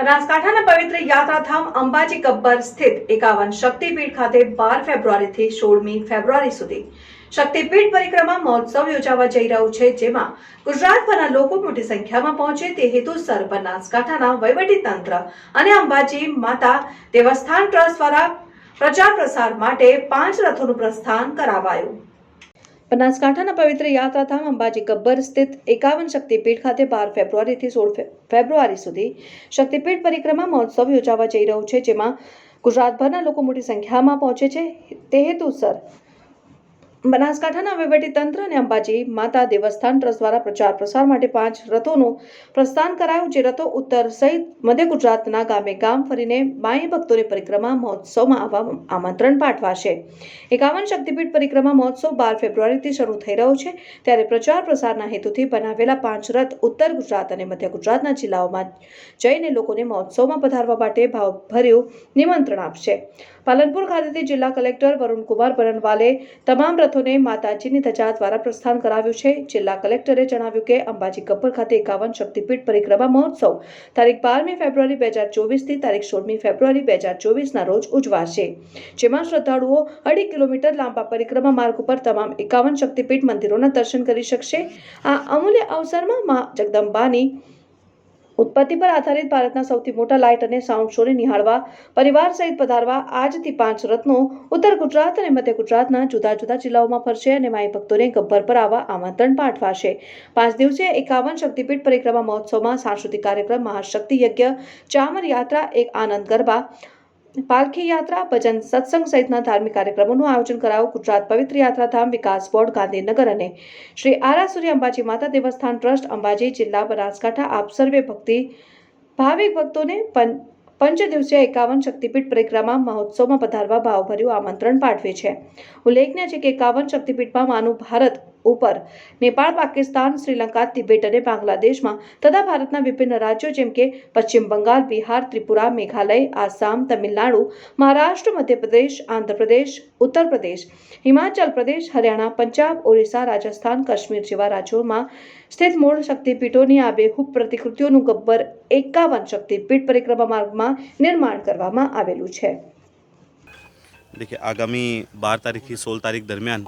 બનાસકાંઠાના પવિત્ર યાત્રાધામ અંબાજી ગબ્બર સ્થિત એકાવન શક્તિપીઠ ખાતે બાર ફેબ્રુઆરીથી સોળમી ફેબ્રુઆરી સુધી શક્તિપીઠ પરિક્રમા મહોત્સવ યોજાવા જઈ રહ્યો છે, જેમાં ગુજરાતભરના લોકો મોટી સંખ્યામાં પહોંચે તે હેતુસર બનાસકાંઠાના તંત્ર અને અંબાજી માતા દેવસ્થાન ટ્રસ્ટ દ્વારા પ્રચાર પ્રસાર માટે પાંચ રથોનું પ્રસ્થાન કરાવાયું. બનાસકાંઠાના પવિત્ર યાત્રાધામ અંબાજી ગબ્બર સ્થિત એકાવન શક્તિપીઠ ખાતે બાર ફેબ્રુઆરીથી સોળ ફેબ્રુઆરી સુધી શક્તિપીઠ પરિક્રમા મહોત્સવ યોજાવા જઈ રહ્યો છે, જેમાં ગુજરાતભરના લોકો મોટી સંખ્યામાં પહોંચે છે. તે હેતુસર બનાસકાંઠાના વહીવટી તંત્ર અને અંબાજી માતા દેવસ્થાન ટ્રસ્ટ દ્વારા પ્રચાર પ્રસાર માટે પાંચ રથોનું પ્રસ્થાન કરાયું, જે રથો ઉત્તર સહિત મધ્ય ગુજરાતના ગામે ગામ ફરીને માઈ ભક્તોની પરિક્રમા મહોત્સવમાં આવવા આમંત્રણ પાઠવાશે. એકાવન શક્તિપીઠ પરિક્રમા મહોત્સવ બાર ફેબ્રુઆરીથી શરૂ થઈ રહ્યો છે. ત્યારે પ્રચાર પ્રસારના હેતુથી બનાવેલા પાંચ રથ ઉત્તર ગુજરાત અને મધ્ય ગુજરાતના જિલ્લાઓમાં જઈને લોકોને મહોત્સવમાં પધારવા માટે ભાવભર્યું નિમંત્રણ આપશે. પાલનપુર ખાતેથી જિલ્લા કલેક્ટર વરુણકુમાર બરનવાલે તમામ રથોને માતાજીની ધજા દ્વારા પ્રસ્થાન કરાવ્યું છે. જિલ્લા કલેક્ટરે જણાવ્યું કે અંબાજી ગબ્બર ખાતે એકાવન શક્તિપીઠ પરિક્રમા મહોત્સવ તારીખ બારમી ફેબ્રુઆરી બે હજાર ચોવીસથી તારીખ સોળમી ફેબ્રુઆરી બે હજાર ચોવીસના રોજ ઉજવાશે. જેમાં શ્રદ્ધાળુઓ અઢી કિલોમીટર લાંબા પરિક્રમા માર્ગ ઉપર તમામ એકાવન શક્તિપીઠ મંદિરોના દર્શન કરી શકશે. આ અમૂલ્ય અવસરમાં મા જગદંબાની ઉત્પત્તિ પર આધારિત ભારતના સૌથી મોટા લાઇટ અને સાઉન્ડ શોને નિહાળવા, પરિવાર સહિત પધારવા આજથી પાંચ રત્નો ઉત્તર ગુજરાત અને મધ્ય ગુજરાતના જુદા જુદા જિલ્લાઓમાં ફરશે અને માઈ ભક્તોને ગબ્બર પર આવવા આમંત્રણ પાઠવાશે. પાંચ દિવસીય એકાવન શક્તિપીઠ પરિક્રમા મહોત્સવમાં સાંસ્કૃતિક કાર્યક્રમ, મહાશક્તિ યજ્ઞ, ચામર યાત્રા, એક આનંદ ગરબા પાલખી યાત્રા, ભજન સત્સંગ સહિતના ધાર્મિક કાર્યક્રમોનું આયોજન કરાવો. ગુજરાત પવિત્ર યાત્રાધામ, વિકાસ બોર્ડ, ગાંધીનગર અને શ્રી આરાસુરી અંબાજી માતા દેવસ્થાન ટ્રસ્ટ, અંબાજી જિલ્લા બનાસકાંઠા. આપ સર્વે ભક્તિ, ભાવિક ભક્તોને પંચ દિવસીય એકાવન શક્તિપીઠ પરિક્રમા મહોત્સવમાં પધારવા ભાવભર્યું આમંત્રણ પાઠવે છે. ઉલ્લેખનીય છે કે એકાવન શક્તિપીઠમાં માનું ભારત ઉપર નેપાળ પાકિસ્તાન શ્રીલંકા તિબેટ અને બાંગ્લાદેશમાં તથા ભારતના વિભિન્ન રાજ્યો જેમ કે પશ્ચિમ બંગાળ બિહાર ત્રિપુરા મેઘાલય આસામ તમિલનાડુ મહારાષ્ટ્ર મધ્યપ્રદેશ આંધ્રપ્રદેશ ઉત્તર પ્રદેશ હિમાચલ પ્રદેશ હરિયાણા પંજાબ ઓરિસ્સા રાજસ્થાન કાશ્મીર જેવા રાજ્યોમાં સ્થિત મૂળ શક્તિપીઠોની આબેહૂબ પ્રતિકૃતિઓનું ગબ્બર એકાવન શક્તિપીઠ પરિક્રમા માર્ગમાં નિર્માણ કરવામાં આવેલું છે देखिए आगामी બાર તારીખથી સોળ તારીખ દરમિયાન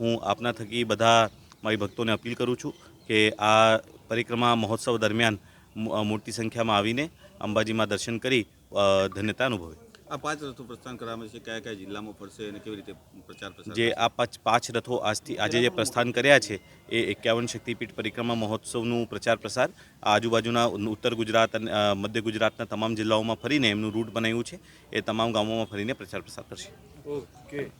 હું આપના થકી બધા મારી ભક્તોને અપીલ કરું છું કે આ પરિક્રમા મહોત્સવ દરમિયાન મોટી સંખ્યામાં આવીને અંબાજીમાં દર્શન કરી ધન્યતા અનુભવે. આ પાંચ રથો પ્રસ્થાન કરવામાં છે કયા કયા જિલ્લામાં ફરશે અને કેવી રીતે પ્રચાર પ્રસાર જે આ પાંચ પાંચ રથો આજથી આજે જે પ્રસ્થાન કર્યા છે એ એકાવન શક્તિપીઠ પરિક્રમા મહોત્સવનું પ્રચાર પ્રસાર આ આજુબાજુના ઉત્તર ગુજરાત અને મધ્ય ગુજરાતના તમામ જિલ્લાઓમાં ફરીને એમનું રૂટ બનાવ્યું છે એ તમામ ગામોમાં ફરીને પ્રચાર પ્રસાર કરશે. ઓકે.